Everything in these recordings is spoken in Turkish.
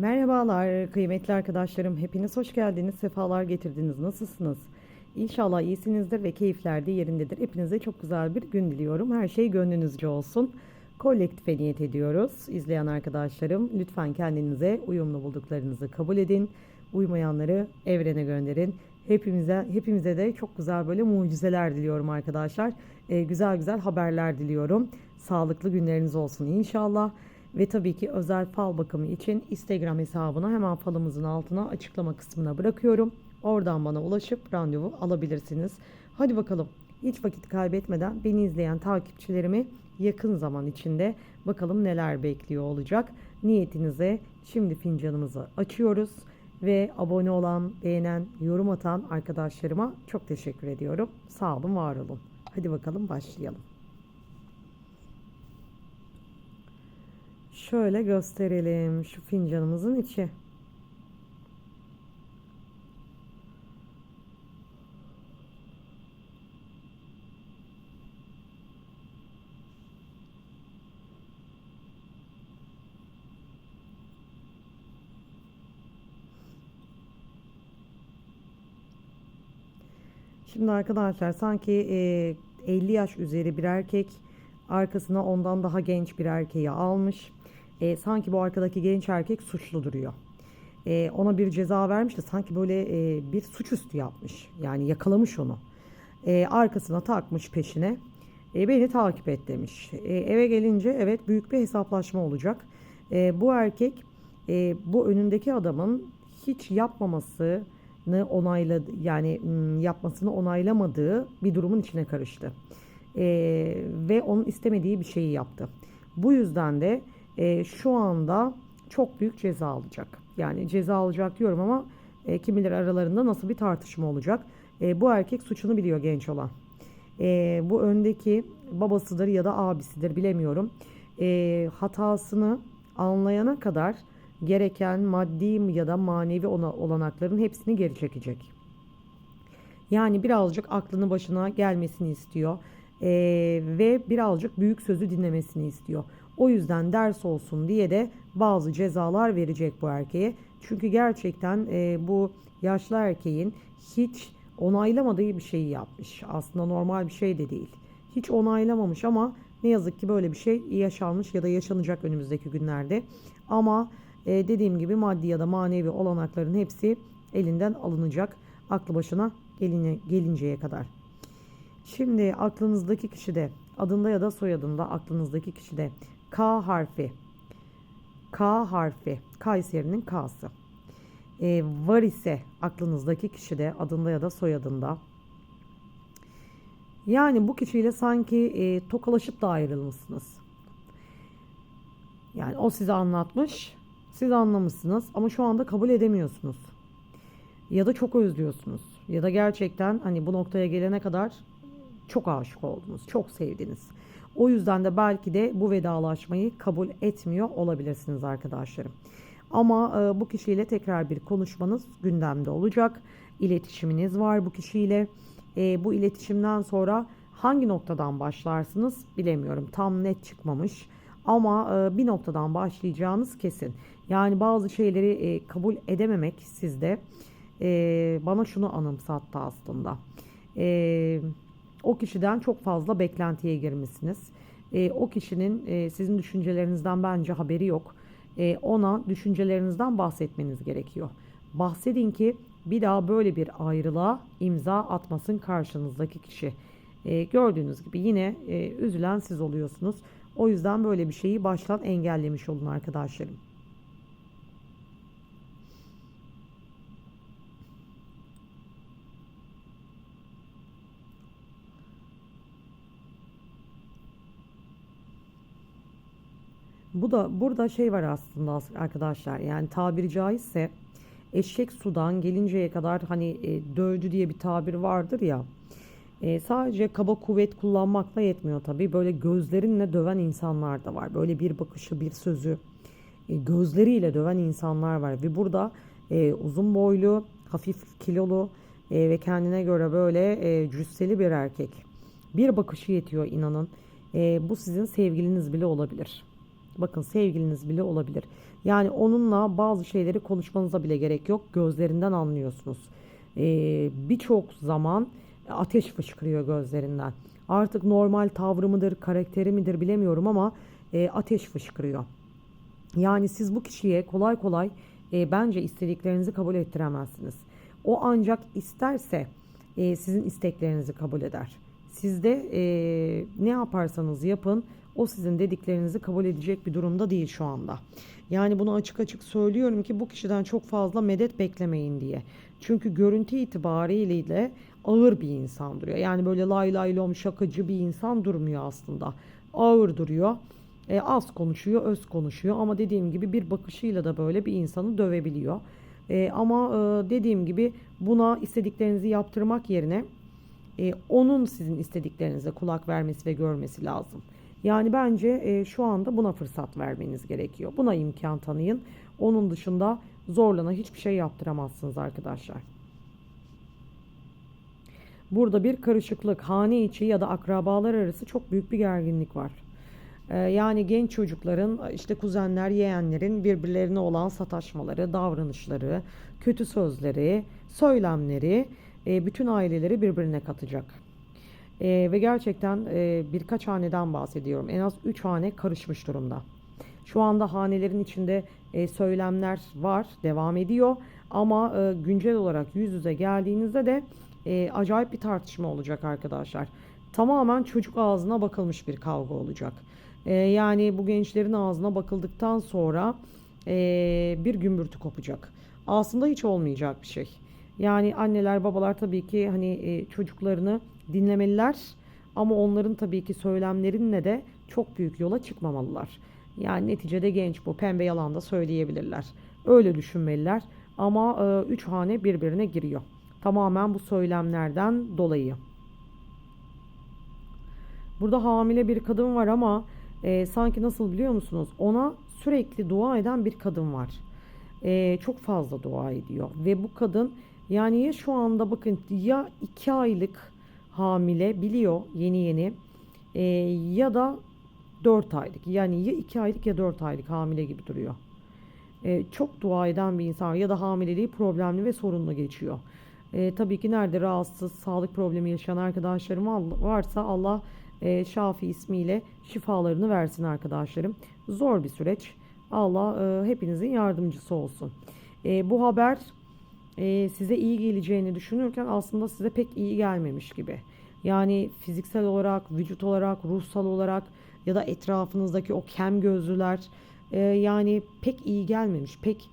Merhabalar kıymetli arkadaşlarım. Hepiniz hoş geldiniz. Sefalar getirdiniz. Nasılsınız? İnşallah iyisinizdir ve keyifler de yerindedir. Hepinize çok güzel bir gün diliyorum. Her şey gönlünüzce olsun. Kolektife niyet ediyoruz. İzleyen arkadaşlarım lütfen kendinize uyumlu bulduklarınızı kabul edin. Uymayanları evrene gönderin. Hepimize hepimize de çok güzel böyle mucizeler diliyorum arkadaşlar. Ee, güzel güzel haberler diliyorum. Sağlıklı günleriniz olsun inşallah. Ve tabii ki özel fal bakımı için Instagram hesabına hemen falımızın altına açıklama kısmına bırakıyorum. Oradan bana ulaşıp randevu alabilirsiniz. Hadi bakalım hiç vakit kaybetmeden beni izleyen takipçilerimi yakın zaman içinde bakalım neler bekliyor olacak. Niyetinize şimdi fincanımızı açıyoruz ve abone olan, beğenen, yorum atan arkadaşlarıma çok teşekkür ediyorum. Sağ olun, var olun. Hadi bakalım başlayalım. Şöyle gösterelim şu fincanımızın içi. Şimdi arkadaşlar sanki e, 50 yaş üzeri bir erkek arkasına ondan daha genç bir erkeği almış. E, sanki bu arkadaki genç erkek suçlu duruyor. E, ona bir ceza vermiş de sanki böyle e, bir suçüstü yapmış. Yani yakalamış onu. E, arkasına takmış peşine. E, beni takip et demiş. E, eve gelince evet büyük bir hesaplaşma olacak. E, bu erkek e, bu önündeki adamın hiç yapmamasını onayladı yani yapmasını onaylamadığı bir durumun içine karıştı. E, ve onun istemediği bir şeyi yaptı. Bu yüzden de e, şu anda çok büyük ceza alacak. Yani ceza alacak diyorum ama e, kimileri aralarında nasıl bir tartışma olacak. E, bu erkek suçunu biliyor genç olan. E, bu öndeki babasıdır ya da abisidir bilemiyorum. E, hatasını anlayana kadar gereken maddi ya da manevi ona, olanakların hepsini geri çekecek. Yani birazcık aklını başına gelmesini istiyor e, ve birazcık büyük sözü dinlemesini istiyor. O yüzden ders olsun diye de bazı cezalar verecek bu erkeğe. Çünkü gerçekten e, bu yaşlı erkeğin hiç onaylamadığı bir şeyi yapmış. Aslında normal bir şey de değil. Hiç onaylamamış ama ne yazık ki böyle bir şey yaşanmış ya da yaşanacak önümüzdeki günlerde. Ama e, dediğim gibi maddi ya da manevi olanakların hepsi elinden alınacak aklı başına geline, gelinceye kadar. Şimdi aklınızdaki kişide adında ya da soyadında aklınızdaki kişide K harfi K harfi Kayseri'nin K'sı e, var ise aklınızdaki kişide adında ya da soyadında yani bu kişiyle sanki e, tokalaşıp da ayrılmışsınız. Yani o size anlatmış, siz anlamışsınız ama şu anda kabul edemiyorsunuz. Ya da çok özlüyorsunuz. Ya da gerçekten hani bu noktaya gelene kadar çok aşık oldunuz, çok sevdiniz. O yüzden de belki de bu vedalaşmayı kabul etmiyor olabilirsiniz arkadaşlarım. Ama e, bu kişiyle tekrar bir konuşmanız gündemde olacak. İletişiminiz var bu kişiyle. E, bu iletişimden sonra hangi noktadan başlarsınız bilemiyorum. Tam net çıkmamış. Ama e, bir noktadan başlayacağınız kesin. Yani bazı şeyleri e, kabul edememek sizde e, bana şunu anımsattı aslında. E, o kişiden çok fazla beklentiye girmişsiniz. E, o kişinin e, sizin düşüncelerinizden bence haberi yok. E, ona düşüncelerinizden bahsetmeniz gerekiyor. Bahsedin ki bir daha böyle bir ayrılığa imza atmasın karşınızdaki kişi. E, gördüğünüz gibi yine e, üzülen siz oluyorsunuz. O yüzden böyle bir şeyi baştan engellemiş olun arkadaşlarım. Bu da burada şey var aslında arkadaşlar yani tabiri caizse eşek sudan gelinceye kadar hani e, dövdü diye bir tabir vardır ya. E, sadece kaba kuvvet kullanmakla yetmiyor tabii. Böyle gözlerinle döven insanlar da var. Böyle bir bakışı, bir sözü e, gözleriyle döven insanlar var. Ve burada e, uzun boylu, hafif kilolu e, ve kendine göre böyle e, cüsseli bir erkek. Bir bakışı yetiyor inanın. E, bu sizin sevgiliniz bile olabilir. Bakın sevgiliniz bile olabilir. Yani onunla bazı şeyleri konuşmanıza bile gerek yok. Gözlerinden anlıyorsunuz. Ee, Birçok zaman ateş fışkırıyor gözlerinden. Artık normal tavrı mıdır, karakteri midir bilemiyorum ama e, ateş fışkırıyor. Yani siz bu kişiye kolay kolay e, bence istediklerinizi kabul ettiremezsiniz. O ancak isterse e, sizin isteklerinizi kabul eder. Siz de e, ne yaparsanız yapın o sizin dediklerinizi kabul edecek bir durumda değil şu anda. Yani bunu açık açık söylüyorum ki bu kişiden çok fazla medet beklemeyin diye. Çünkü görüntü itibariyle de ağır bir insan duruyor. Yani böyle lay lay lom şakacı bir insan durmuyor aslında. Ağır duruyor. E, az konuşuyor, öz konuşuyor ama dediğim gibi bir bakışıyla da böyle bir insanı dövebiliyor. E, ama e, dediğim gibi buna istediklerinizi yaptırmak yerine e, onun sizin istediklerinize kulak vermesi ve görmesi lazım. Yani bence e, şu anda buna fırsat vermeniz gerekiyor. Buna imkan tanıyın. Onun dışında zorlana hiçbir şey yaptıramazsınız arkadaşlar. Burada bir karışıklık, hane içi ya da akrabalar arası çok büyük bir gerginlik var. Ee, yani genç çocukların, işte kuzenler, yeğenlerin birbirlerine olan sataşmaları, davranışları, kötü sözleri, söylemleri e, bütün aileleri birbirine katacak. E, ve gerçekten e, birkaç haneden bahsediyorum. En az 3 hane karışmış durumda. Şu anda hanelerin içinde e, söylemler var, devam ediyor. Ama e, güncel olarak yüz yüze geldiğinizde de e, acayip bir tartışma olacak arkadaşlar. Tamamen çocuk ağzına bakılmış bir kavga olacak. E, yani bu gençlerin ağzına bakıldıktan sonra e, bir gümbürtü kopacak. Aslında hiç olmayacak bir şey. Yani anneler babalar tabii ki hani e, çocuklarını dinlemeliler ama onların tabii ki söylemlerinle de çok büyük yola çıkmamalılar. Yani neticede genç bu pembe yalan da söyleyebilirler. Öyle düşünmeliler ama e, üç hane birbirine giriyor. Tamamen bu söylemlerden dolayı. Burada hamile bir kadın var ama e, sanki nasıl biliyor musunuz? Ona sürekli dua eden bir kadın var. E, çok fazla dua ediyor ve bu kadın yani ya şu anda bakın ya iki aylık hamile biliyor yeni yeni e, ya da 4 aylık yani ya 2 aylık ya 4 aylık hamile gibi duruyor. E, çok dua eden bir insan ya da hamileliği problemli ve sorunlu geçiyor. E, tabii ki nerede rahatsız, sağlık problemi yaşayan arkadaşlarım varsa Allah e, Şafi ismiyle şifalarını versin arkadaşlarım. Zor bir süreç. Allah e, hepinizin yardımcısı olsun. E, bu haber e, size iyi geleceğini düşünürken aslında size pek iyi gelmemiş gibi. Yani fiziksel olarak, vücut olarak, ruhsal olarak ya da etrafınızdaki o kem gözlüler e, yani pek iyi gelmemiş, pek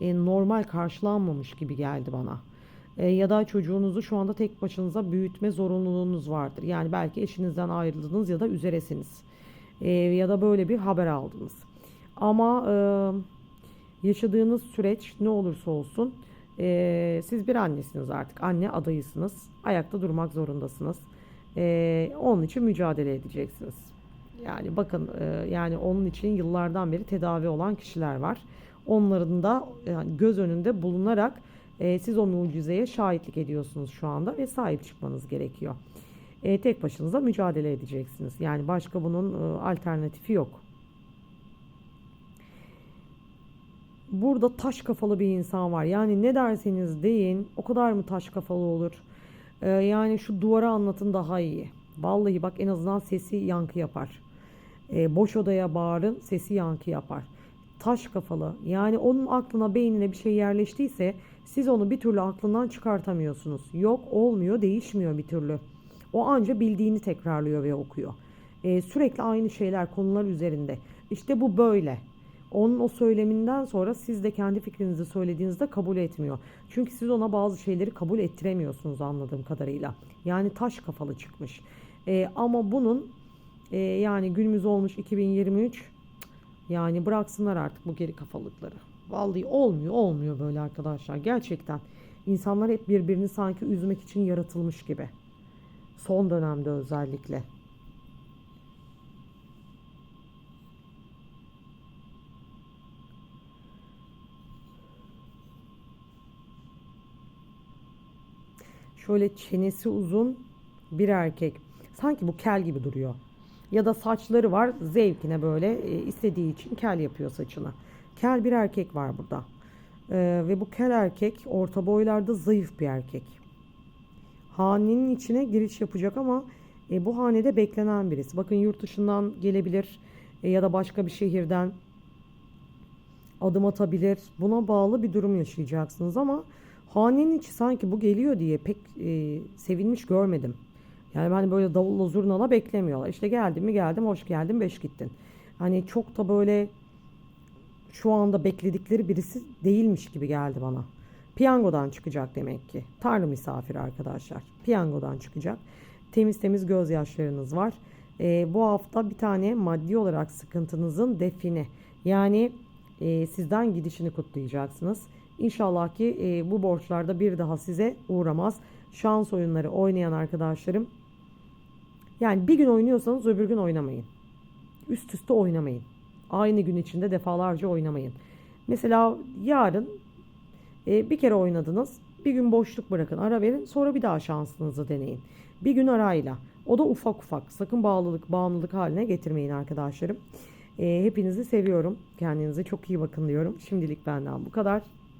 e, normal karşılanmamış gibi geldi bana. E, ya da çocuğunuzu şu anda tek başınıza büyütme zorunluluğunuz vardır. Yani belki eşinizden ayrıldınız ya da üzeresiniz. E, ya da böyle bir haber aldınız. Ama e, yaşadığınız süreç ne olursa olsun e, siz bir annesiniz artık. Anne adayısınız. Ayakta durmak zorundasınız. E, onun için mücadele edeceksiniz. Yani bakın e, yani onun için yıllardan beri tedavi olan kişiler var. Onların da yani göz önünde bulunarak e, siz o mucizeye şahitlik ediyorsunuz şu anda ve sahip çıkmanız gerekiyor. E, tek başınıza mücadele edeceksiniz. Yani başka bunun e, alternatifi yok. Burada taş kafalı bir insan var. Yani ne derseniz deyin o kadar mı taş kafalı olur? Ee, yani şu duvara anlatın daha iyi. Vallahi bak en azından sesi yankı yapar. Ee, boş odaya bağırın sesi yankı yapar. Taş kafalı yani onun aklına beynine bir şey yerleştiyse siz onu bir türlü aklından çıkartamıyorsunuz. Yok olmuyor değişmiyor bir türlü. O anca bildiğini tekrarlıyor ve okuyor. Ee, sürekli aynı şeyler konular üzerinde. İşte bu böyle. Onun o söyleminden sonra siz de kendi fikrinizi söylediğinizde kabul etmiyor. Çünkü siz ona bazı şeyleri kabul ettiremiyorsunuz anladığım kadarıyla. Yani taş kafalı çıkmış. E, ama bunun e, yani günümüz olmuş 2023 yani bıraksınlar artık bu geri kafalıkları. Vallahi olmuyor olmuyor böyle arkadaşlar gerçekten. İnsanlar hep birbirini sanki üzmek için yaratılmış gibi. Son dönemde özellikle. Şöyle çenesi uzun bir erkek. Sanki bu kel gibi duruyor. Ya da saçları var zevkine böyle e, istediği için kel yapıyor saçını. Kel bir erkek var burada. Ee, ve bu kel erkek orta boylarda zayıf bir erkek. Hanenin içine giriş yapacak ama e, bu hanede beklenen birisi. Bakın yurt dışından gelebilir e, ya da başka bir şehirden adım atabilir. Buna bağlı bir durum yaşayacaksınız ama hanenin içi sanki bu geliyor diye pek e, sevinmiş görmedim. Yani hani böyle davulla zurnala beklemiyorlar. İşte geldim mi geldim, hoş geldin, beş gittin. Hani çok da böyle şu anda bekledikleri birisi değilmiş gibi geldi bana. Piyangodan çıkacak demek ki. Tanrı misafiri arkadaşlar. Piyangodan çıkacak. Temiz temiz gözyaşlarınız var. Ee, bu hafta bir tane maddi olarak sıkıntınızın defini. Yani e, sizden gidişini kutlayacaksınız. İnşallah ki e, bu borçlarda bir daha size uğramaz. Şans oyunları oynayan arkadaşlarım. Yani bir gün oynuyorsanız öbür gün oynamayın. Üst üste oynamayın. Aynı gün içinde defalarca oynamayın. Mesela yarın e, bir kere oynadınız. Bir gün boşluk bırakın, ara verin. Sonra bir daha şansınızı deneyin. Bir gün arayla. O da ufak ufak. Sakın bağlılık, bağımlılık haline getirmeyin arkadaşlarım. E, hepinizi seviyorum. Kendinize çok iyi bakın diyorum. Şimdilik benden bu kadar.